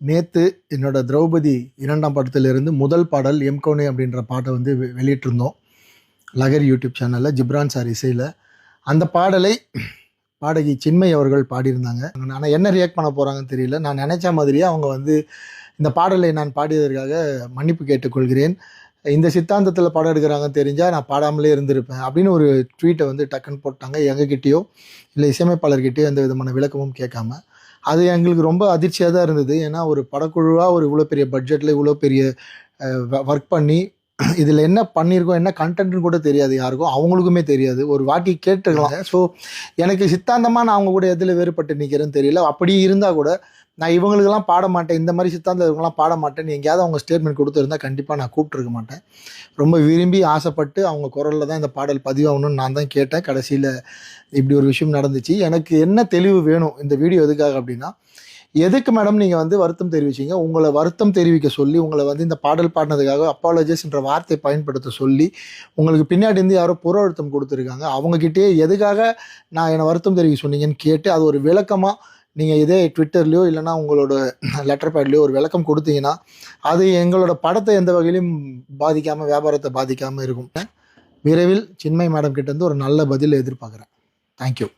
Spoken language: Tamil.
நேற்று என்னோட திரௌபதி இரண்டாம் படத்திலிருந்து முதல் பாடல் எம்கோனே அப்படின்ற பாட்டை வந்து வெ- வெளியிட்டிருந்தோம். லகர் யூடியூப் சேனலில் ஜிப்ரான் சார் இசையில். அந்த பாடலை பாடகி சின்மை அவர்கள் பாடியிருந்தாங்க. ஆனால் என்ன ரியாக்ட் பண்ண போகிறாங்கன்னு தெரியல. நான் நினச்ச மாதிரியே அவங்க வந்து இந்த பாடலை நான் பாடியதற்காக மன்னிப்பு கேட்டுக்கொள்கிறேன். இந்த சித்தாந்தத்தில் பாடம் எடுக்கிறாங்கன்னு தெரிஞ்சால் நான் பாடாமலே இருந்திருப்பேன் அப்படின்னு ஒரு ட்வீட்டை வந்து டக்குன்னு போட்டாங்க. எங்ககிட்டயோ இல்லை இசையமைப்பாளர்கிட்டயோ எந்த விதமான விளக்கமும் கேட்காம. அது எங்களுக்கு ரொம்ப அதிர்ச்சியாக தான் இருந்தது. ஏன்னா ஒரு படக்குழுவாக ஒரு இவ்வளோ பெரிய பட்ஜெட்டில் இவ்வளோ பெரிய ஒர்க் பண்ணி இதில் என்ன பண்ணியிருக்கோம் என்ன கண்டென்ட்னு கூட தெரியாது யாருக்கும். அவங்களுக்குமே தெரியாது. ஒரு வாட்டி கேட்டுக்கலாம் ஸோ எனக்கு சித்தாந்தமாக நான் அவங்க கூட எதில் வேறுபட்டு நிற்கிறேன்னு தெரியல. அப்படி இருந்தால் கூட நான் இவங்களுக்கெல்லாம் பாட மாட்டேன். இந்த மாதிரி சித்தாந்தம் இவங்கெல்லாம் பாட மாட்டேன்னு எங்கேயாவது அவங்க ஸ்டேட்மெண்ட் கொடுத்துருந்தா கண்டிப்பாக நான் கூப்பிட்டுருக்க மாட்டேன். ரொம்ப விரும்பி ஆசைப்பட்டு அவங்க குரலில் தான் இந்த பாடல் பதிவாகணும்னு நான் தான் கேட்டேன். கடைசியில் இப்படி ஒரு விஷயம் நடந்துச்சு. எனக்கு என்ன தெளிவு வேணும் இந்த வீடியோ எதுக்காக அப்படின்னா எதுக்கு மேடம் நீங்கள் வந்து வருத்தம் தெரிவிச்சீங்க? உங்களை வருத்தம் தெரிவிக்க சொல்லி உங்களை வந்து இந்த பாடல் பாடினதுக்காக அப்பாலஜிஸ்ன்ற வார்த்தை பயன்படுத்த சொல்லி உங்களுக்கு பின்னாடி இருந்து யாரோ புற அழுத்தம் கொடுத்துருக்காங்க. அவங்கக்கிட்டே எதுக்காக நான் என்னை வருத்தம் தெரிவிக்க சொன்னீங்கன்னு கேட்டு அது ஒரு விளக்கமாக நீங்கள் இதே ட்விட்டர்லையோ இல்லைன்னா உங்களோட லெட்டர் பேட்லேயோ ஒரு விளக்கம் கொடுத்தீங்கன்னா அது எங்களோட படத்தை எந்த வகையிலும் பாதிக்காமல் வியாபாரத்தை பாதிக்காமல் இருக்கும். விரைவில் சின்மை மேடம் கிட்டேருந்து ஒரு நல்ல பதில் எதிர்பார்க்குறேன். தேங்க்யூ